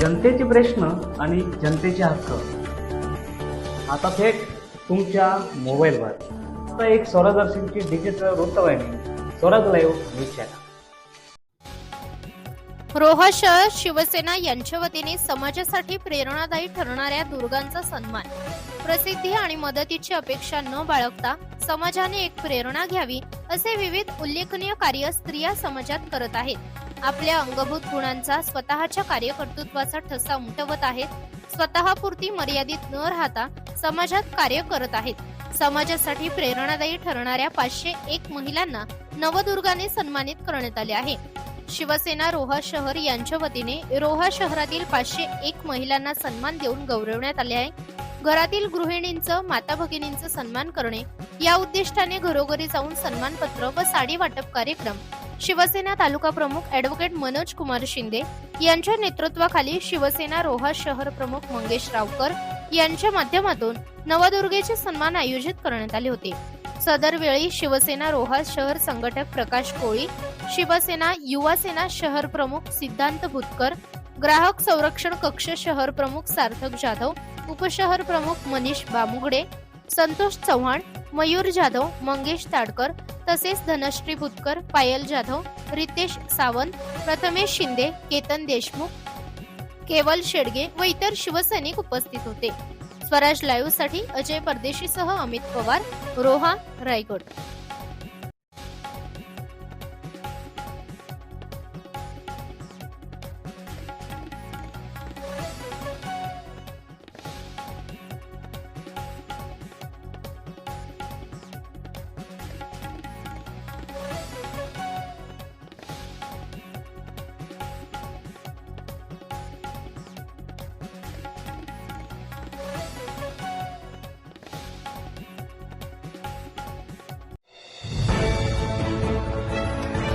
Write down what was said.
जनतेचे प्रश्न आणि जनतेचे हक्क. आता थेट तुमच्या मोबाईलवर. आता एक स्वरादर्शनची डिजिटल वृत्तवाहिनी Swaraj live news channel Roha शहर शिवसेना यांच्या वतीने समाजासाठी प्रेरणादायी ठरणाऱ्या दुर्गांचा सन्मान. प्रसिद्धी आणि मदतीची अपेक्षा न बाळगता समाजाने एक प्रेरणा घ्यावी असे विविध उल्लेखनीय कार्य स्त्रिया समाजात करत आहेत. आपल्या अंगभूत गुणांचा स्वतःच्या कार्यकर्तृत्वाचा ठसा उमटवत आहेत. स्वतःपुरती मर्यादित न राहता समाजात कार्य करत आहेत. समाजासाठी प्रेरणादायी ठरणाऱ्या पाचशे एक महिलांना नवदुर्गाने सन्मानित करण्यात आले आहे. शिवसेना रोहा शहर यांच्या वतीने रोहा शहरातील पाचशे एक महिलांना सन्मान देऊन गौरवण्यात आले आहे. घरातील गृहिणींचं माता भगिनींचं सन्मान करणे या उद्दिष्टाने घरोघरी जाऊन सन्मानपत्र व साडी वाटप कार्यक्रम. शिवसेना तालुका प्रमुख ऍडव्होकेट मनोज कुमार शिंदे यांच्या नेतृत्वाखाली शिवसेना रोहा शहर प्रमुख मंगेश रावकर यांच्या माध्यमातून नवदुर्गेचे सन्मान आयोजित करण्यात आले होते. सदर वेळी शिवसेना रोहा शहर संघटक प्रकाश कोळी शिवसेना युवासेना शहर प्रमुख सिद्धांत भुतकर ग्राहक संरक्षण कक्ष शहर प्रमुख सार्थक जाधव उपशहर प्रमुख मनीष बामुगडे संतोष चव्हाण मयूर जाधव मंगेश ताडकर तसेच धनश्री भुतकर पायल जाधव रितेश सावंत प्रथमेश शिंदे केतन देशमुख केवल शेडगे व इतर शिवसैनिक उपस्थित होते. स्वराज लाईव्हसाठी अजय परदेशीसह अमित पवार रोहा रायगड.